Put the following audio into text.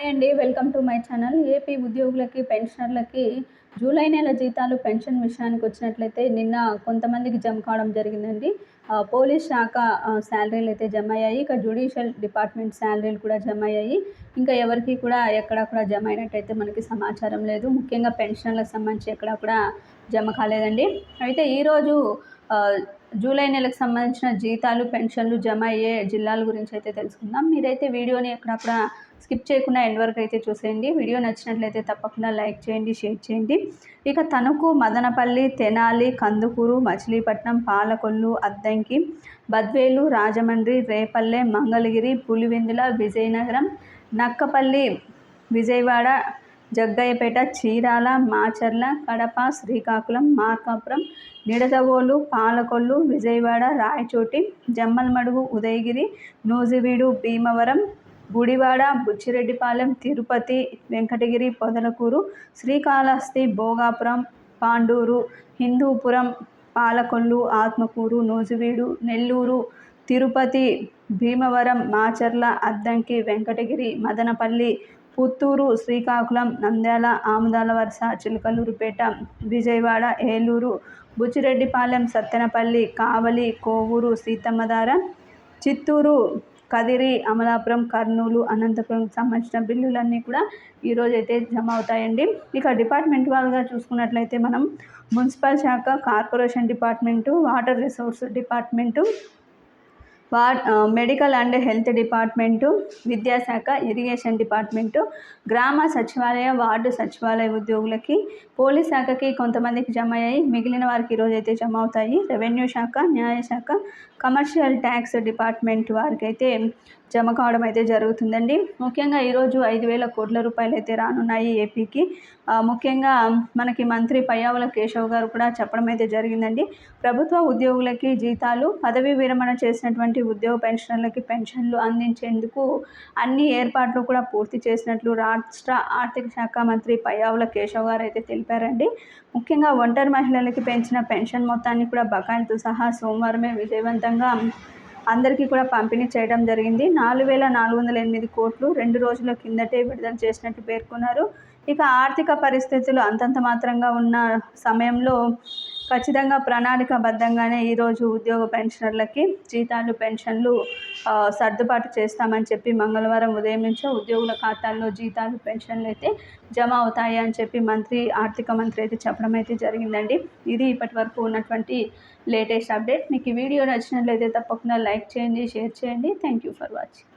Hi అండి welcome to my channel. AP ఉద్యోగులకి పెన్షనర్లకి జూలై నెల జీతాలు పెన్షన్ విషయానికి వచ్చినట్లయితే నిన్న కొంతమందికి జమ కావడం జరిగిందండి. పోలీస్ శాఖ శాలరీలు అయితే జమ అయ్యాయి. ఇక జ్యుడిషియల్ డిపార్ట్మెంట్ శాలరీలు కూడా జమ అయ్యాయి. ఇంకా ఎవరికి కూడా ఎక్కడ కూడా జమ అయినట్టయితే మనకి సమాచారం లేదు. ముఖ్యంగా పెన్షన్లకు సంబంధించి ఎక్కడ కూడా జమ కాలేదండి. అయితే ఈరోజు జూలై నెలకు సంబంధించిన జీతాలు పెన్షన్లు జమ అయ్యే జిల్లాల గురించి అయితే తెలుసుకుందాం. మీరైతే వీడియోని ఎక్కడక్కడ స్కిప్ చేయకుండా ఎండ్ వరకు అయితే చూసేయండి. వీడియో నచ్చినట్లయితే తప్పకుండా లైక్ చేయండి షేర్ చేయండి. ఇక తణుకు మదనపల్లి తెనాలి కందుకూరు మచిలీపట్నం పాలకొల్లు అద్దంకి బద్వేలు రాజమండ్రి రేపల్లె మంగళగిరి పులివెందుల విజయనగరం నక్కపల్లి విజయవాడ జగ్గయ్యపేట చీరాల మాచర్ల కడప శ్రీకాకుళం మార్కాపురం నిడదవోలు పాలకొల్లు విజయవాడ రాయచోటి జమ్మలమడుగు ఉదయగిరి నూజివీడు భీమవరం గుడివాడ బుచ్చిరెడ్డిపాలెం తిరుపతి వెంకటగిరి పొదలకూరు శ్రీకాళహస్తి భోగాపురం పాండూరు హిందూపురం పాలకొల్లు ఆత్మకూరు నూజివీడు నెల్లూరు తిరుపతి భీమవరం మాచర్ల అద్దంకి వెంకటగిరి మదనపల్లి పుత్తూరు శ్రీకాకుళం నంద్యాల ఆముదాల వరుస చిలకలూరుపేట విజయవాడ ఏలూరు బుచ్చిరెడ్డిపాలెం సత్తెనపల్లి కావలి కోవూరు సీతమ్మధార చిత్తూరు కదిరి అమలాపురం కర్నూలు అనంతపురం సంబంధించిన బిల్లులన్నీ కూడా ఈరోజు అయితే జమ అవుతాయండి. ఇక డిపార్ట్మెంట్ వాళ్ళుగా చూసుకున్నట్లయితే మనం మున్సిపల్ శాఖ corporation department water resource department medical and health department విద్యాశాఖ ఇరిగేషన్ డిపార్ట్మెంటు గ్రామ సచివాలయ వార్డు సచివాలయ ఉద్యోగులకి పోలీస్ శాఖకి కొంతమందికి జమ అయ్యాయి. మిగిలిన వారికి ఈరోజు అయితే జమ అవుతాయి. రెవెన్యూ శాఖ న్యాయశాఖ కమర్షియల్ ట్యాక్స్ డిపార్ట్మెంట్ వారికి అయితే జమ కావడం అయితే జరుగుతుందండి. ముఖ్యంగా ఈరోజు ఐదు వేల కోట్ల రూపాయలు అయితే రానున్నాయి ఏపీకి. ముఖ్యంగా మనకి మంత్రి పయ్యావుల కేశవ్ గారు కూడా చెప్పడం అయితే జరిగిందండి. ప్రభుత్వ ఉద్యోగులకి జీతాలు పదవీ విరమణ చేసినటువంటి ఉద్యోగ పెన్షనర్లకి పెన్షన్లు అందించేందుకు అన్ని ఏర్పాట్లు కూడా పూర్తి చేసినట్లు రాష్ట్ర ఆర్థిక శాఖ మంత్రి పయ్యావుల కేశవ్ గారు అయితే తెలిపారండి. ముఖ్యంగా ఒంటరి మహిళలకి పెంచిన పెన్షన్ మొత్తాన్ని కూడా బకాయిలతో సహా సోమవారమే విజయవంతంగా అందరికీ కూడా పంపిణీ చేయడం జరిగింది. నాలుగు వేల నాలుగు వందల ఎనిమిది కోట్లు రెండు రోజుల కిందటే విడుదల చేసినట్టు పేర్కొన్నారు. ఇక ఆర్థిక పరిస్థితులు అంతంత మాత్రంగా ఉన్న సమయంలో ఖచ్చితంగా ప్రణాళికాబద్ధంగానే ఈరోజు ఉద్యోగ పెన్షనర్లకి జీతాలు పెన్షన్లు సర్దుబాటు చేస్తామని చెప్పి మంగళవారం ఉదయం నుంచే ఉద్యోగుల ఖాతాల్లో జీతాలు పెన్షన్లు అయితే జమ అవుతాయి అని చెప్పి మంత్రి ఆర్థిక మంత్రి అయితే చెప్పడం అయితే జరిగిందండి. ఇది ఇప్పటి వరకు ఉన్నటువంటి లేటెస్ట్ అప్డేట్. మీకు ఈ వీడియో నచ్చినట్లయితే తప్పకుండా లైక్ చేయండి షేర్ చేయండి. Thank you for watching